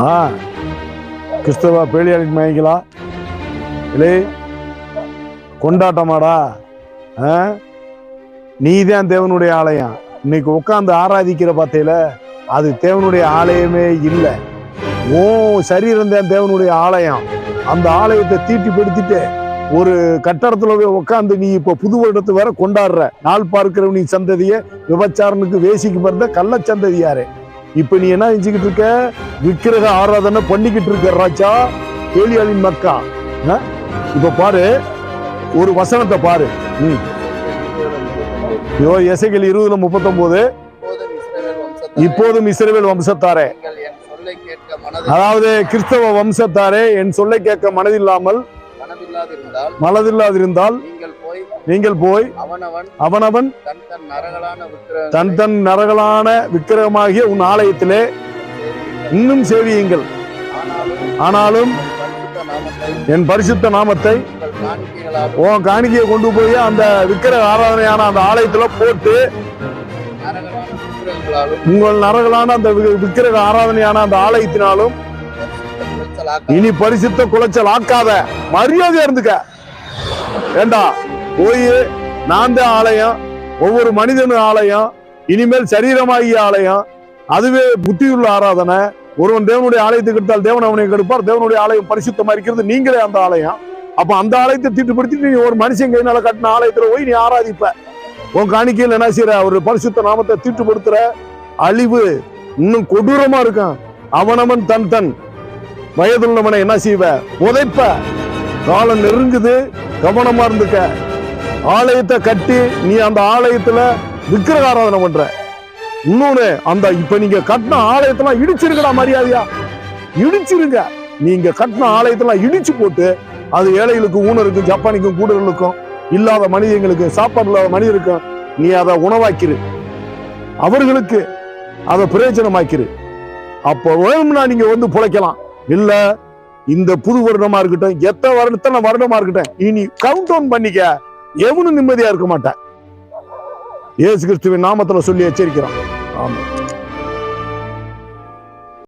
ஆ கிறிஸ்தவ பேலியாளிக்கு மயங்களா இல்லை கொண்டாட்டமாடா? ஆ? நீதான் தேவனுடைய ஆலயம். இன்னைக்கு உட்காந்து ஆராதிக்கிற பார்த்தையில அது தேவனுடைய ஆலயமே இல்லை. ஓ சரீரம் தான் தேவனுடைய ஆலயம். அந்த ஆலயத்தை தீட்டிப்படுத்திட்டு ஒரு கட்டடத்துல போய் உட்காந்து நீ இப்ப புது வருடத்து வேற கொண்டாடுற. நாள் பார்க்கிற நீ சந்ததிய விபச்சாரனுக்கு வேசிக்கு பிறந்த கள்ள சந்ததியாரு. இப்ப நீ என்ன செஞ்சுக்கிட்டு இருக்க? விக்கிரக ஆராதனை பண்ணிக்கிட்டு இருக்க ராஜா. கேளியாளின் மக்கா. இப்ப பாரு ஒரு வசனத்தை பாரு. யோ எசைகள் இருபதுல முப்பத்தொன்பது இப்போதும் வம்சத்தாரே, இப்போதும் வம்சத்தாரே. அதாவது கிறிஸ்தவ வம்சத்தாரே என் சொல்லை கேட்க மனதில்லாமல் மனதில்லாதிருந்தால் நீங்கள் போய் அவனவன் தன் தன் நரகலான விக்கிரகமாகிய உன் ஆலயத்திலே. இன்னும் சேவியுங்கள் ஆனாலும் என் பரிசுத்த நாமத்தை உன் காணிக்கையை கொண்டு போய் அந்த விக்கிரக ஆராதனையான அந்த ஆலயத்துல போட்டு உங்கள் நரகலான அந்த விக்கிரக ஆராதனையான அந்த ஆலயத்தினாலும் இனி பரிசுத்த குலைச்சல் ஆக்காத மரியாதை இருந்துக்க ஏண்டா போய் நான் தான் ஆலயம் ஒவ்வொரு மனிதனும் ஆலயம் இனிமேல் சரீரமாகிய ஆலயம் அதுவே புத்தியுள்ள ஆராதனை. ஒருவன் தேவனுடைய ஆலயத்துக்கு எடுத்தால் தேவன் அவனை கெடுப்பார் தேவனுடைய ஆலயம் பரிசுத்தமா இருக்கிறது நீங்களே அந்த ஆலயம். அப்ப அந்த ஆலயத்தை தீட்டுப்படுத்தி நீ ஒரு மனுஷன் கையினால கட்டின ஆலயத்துல போய் நீ ஆராதிப்ப. உன் காணிக்கையில் என்ன செய்யற ஒரு பரிசுத்த நாமத்தை தீட்டுப்படுத்துற அழிவு இன்னும் கொடூரமா இருக்கும். அவனவன் தன் தன் வயதுள்ளவனை என்ன செய்வ? உதைப்ப காலம் நெருங்குது கவனமா இருந்துக்க. ஆலயத்தை கட்டி நீ அந்த ஆலயத்துல விக்கிரக ஆராதனை பண்ற. இன்னொன்னு அந்த இப்ப நீங்க கட்டின ஆலயத்தெல்லாம் இடிச்சிருக்கடா மரியாதையா? இடிச்சிருங்க. நீங்க கட்டின ஆலயத்தெல்லாம் இடிச்சு போட்டு அது ஏழைகளுக்கு ஊனருக்கும் ஜப்பானிக்கும் கூடுதலுக்கும் இல்லாத மனிதங்களுக்கு சாப்பாடு இல்லாத மனிதருக்கும் நீ அதை உணவாக்கிரு. அவர்களுக்கு அதை பிரயோஜனமாக்கிரு. அப்போ வேணும்னா நீங்க வந்து பிழைக்கலாம். இல்ல இந்த புது வருடமா இருக்கட்டும் எத்தனை வருடத்தன வருடமா இருக்கட்டும் இனி கவுண்ட் டவுன் பண்ணிக்க. எவனும் நிம்மதியா இருக்க மாட்டேன். இயேசு கிறிஸ்துவின் நாமத்துல சொல்லி எச்சரிக்கிறான் ஆமா